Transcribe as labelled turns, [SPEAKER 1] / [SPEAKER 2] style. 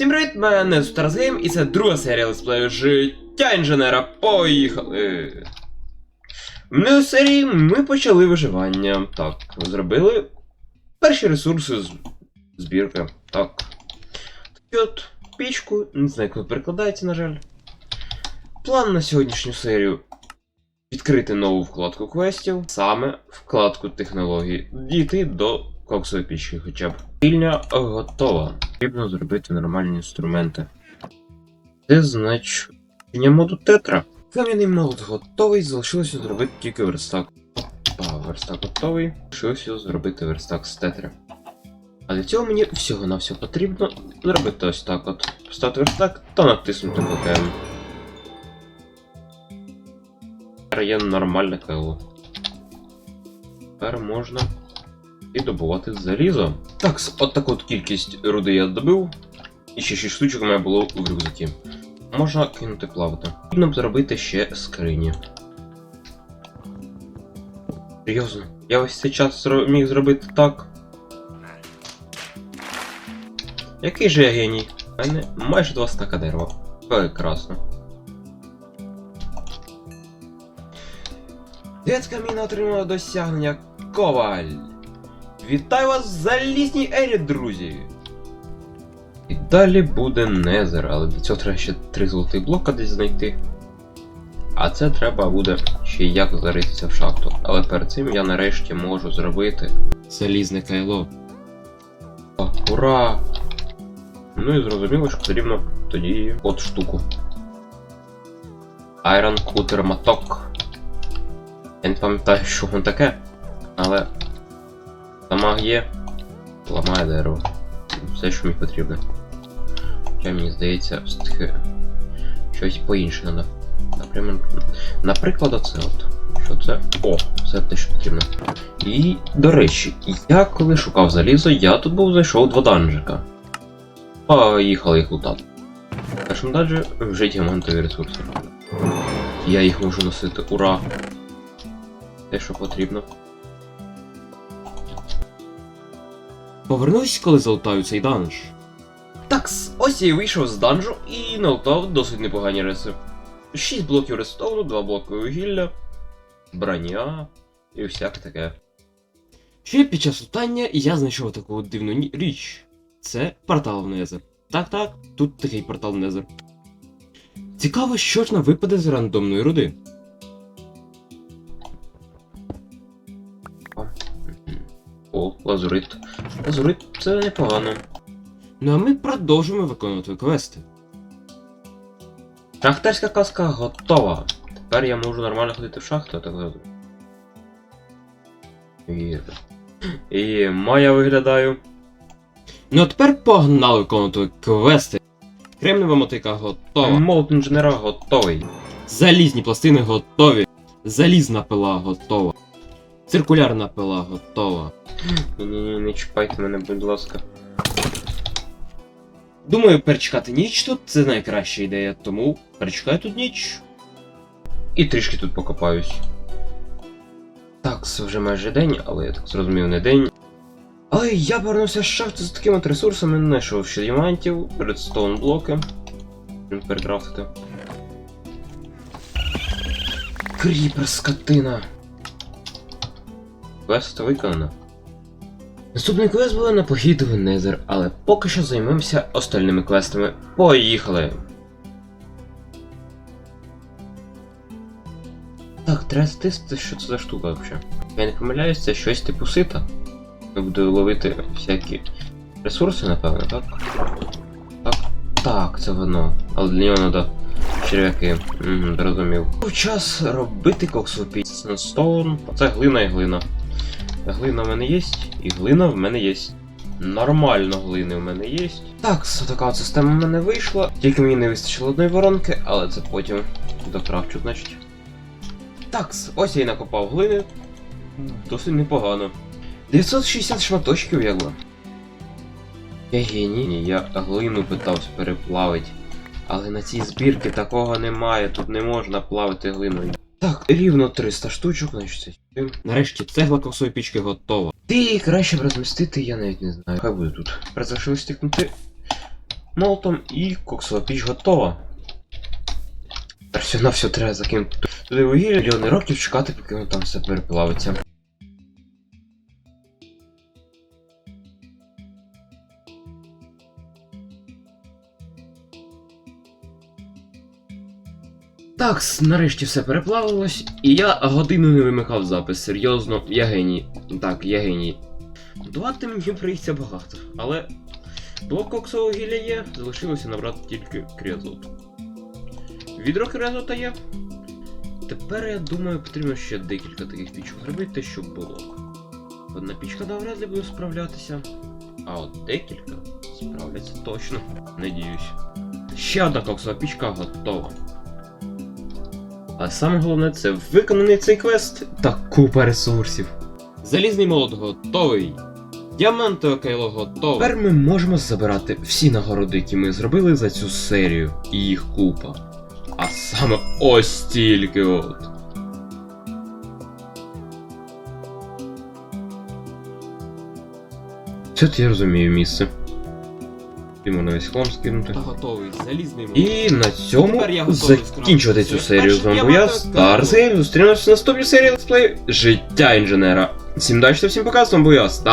[SPEAKER 1] Всім привіт, мене Старзгейм, і це друга серія летсплею Життя інженера. Поїхали! В минулій серії ми почали виживання. Так, зробили перші ресурси з збірки. Так. От, пічку, не знаю, тут перекладається, на жаль. План на сьогоднішню серію відкрити нову вкладку квестів, саме вкладку технологій, дійти до коксової пічки хоча б. Пільня готова. Потрібно зробити нормальні інструменти. Це значення моду тетра. Кам'яний молот готовий, залишилося зробити тільки верстак. Опа, верстак готовий. Залишилося зробити верстак з тетри. А для цього мені всього-навсього потрібно зробити ось так от. Поставити верстак та натиснути КМ. Тепер є нормальне кайло. Тепер можна і добувати залізо. Так, от таку от кількість руди я добив. І ще 6 штучок у мене було в рюкзакі. Можна кинути плавати. Потрібно зробити ще скрині. Серйозно, я ось цей час міг зробити так. Який же я геній? У мене майже два стака дерева. Прекрасно. Детська міна отримала досягнення Коваль. Вітаю вас в залізній ері, друзі! І далі буде Незер, але для цього треба ще три золотих блока десь знайти. А це треба буде ще як заритися в шахту. Але перед цим я нарешті можу зробити залізне кайло. О, ура! Ну і зрозуміло, що потрібно тоді от штуку. Iron Cutter моток. Я не пам'ятаю, що воно таке, але Тамаг є, ламає дерево. Все, що мені потрібно. Хоча мені здається, щось по-інше треба. Наприклад, оце от. Що це? О, це те, що потрібно. І, до речі, я коли шукав залізо, я тут був знайшов два данжика. Поїхали їх лутати. В першому данжі вже діамантові ресурси. Я їх можу носити, ура! Те, що потрібно. Повернусь, коли залутаю цей данж. Такс, ось я і вийшов з данжу і налутав досить непогані риси. 6 блоків рестоуну, 2 блоки вугілля, броня і всяке таке. Ще під час лутання я знайшов таку дивну річ. Це портал в Незер. Так, так, тут такий портал в Незер. Цікаво, що ж нам випаде з рандомної руди. Лазурит. Лазурит це непогано. Ну а ми продовжимо виконувати квести. Шахтарська казка готова. Тепер я можу нормально ходити в шахту, так от. І... І моя виглядаю. Ну а тепер погнали виконувати квести. Кремнева мотика готова. Молот інженера готовий. Залізні пластини готові. Залізна пила готова. Циркулярна пила готова. Ні-ні-ні, не чіпайте мене, будь ласка. Думаю, перечекати ніч тут це найкраща ідея, тому перечекаю тут ніч. І трішки тут покопаюсь. Так, це вже майже день, але я так зрозумів, не день. Але я повернувся з шахти з такими от ресурсами, знайшов ще діамантів, редстоун блоки. Перекрафтити. Кріпер, скотина. Квест виконано. Наступний квест буде на похід в Незер, але поки що займемося остальними квестами. Поїхали! Так, треба стисти, що це за штука взагалі. Я не помиляюсь, це щось типу сита. Я буду ловити всякі ресурси, напевно, так? Так, так, це воно. Але для нього треба черв'яки. Угу, зрозумів. Час робити коксову піцу. Це глина і глина. Глина в мене є, і глина в мене є. Нормально глини в мене є. Так, така система в мене вийшла. Тільки мені не вистачило одної воронки, але це потім докрафчу, значить. Так, ось я і накопав глини. Досить непогано. 960 шматочків якби. Я геній, я глину питався переплавити. Але на цій збірці такого немає, тут не можна плавити глиною. Так, рівно 300 штучок, значить. Нарешті цегла коксової пічки готова. Ти її краще б розмістити, я навіть не знаю. Хай буде тут. Призалишилось стикнути. молотом і коксова піч готова. Тепер все на все треба закинути туди вугілля, мільйони років чекати, поки воно там все переплавиться. Так, нарешті все переплавилось, і я годину не вимикав запис. Серйозно, я геній. Так, я геній. Давати мені прийдеться багато, але блок коксового гілля є, залишилося набрати тільки кріазот. Відро кріазота є. Тепер я думаю, потрібно ще декілька таких пічок зробити, щоб було. Одна пічка навряд ли буде справлятися, а от декілька справляться точно, надіюсь. Ще одна коксова пічка готова. А саме головне це виконаний цей квест та купа ресурсів. Залізний молот готовий. Діамантове кайло готове. Тепер ми можемо забирати всі нагороди, які ми зробили за цю серію, і їх купа. А саме ось стільки от. Це я розумію місце. Можна весь хлам скинути.
[SPEAKER 2] Та готовий, залізний молот.
[SPEAKER 1] І на цьому
[SPEAKER 2] Тепер я готовий
[SPEAKER 1] закінчувати цю
[SPEAKER 2] скрабити.
[SPEAKER 1] серію. З вами я, Старзейм. Зустрінемося в наступній серії летсплею Життя інженера. Всім дальше, всім пока, з вами був я, Стар.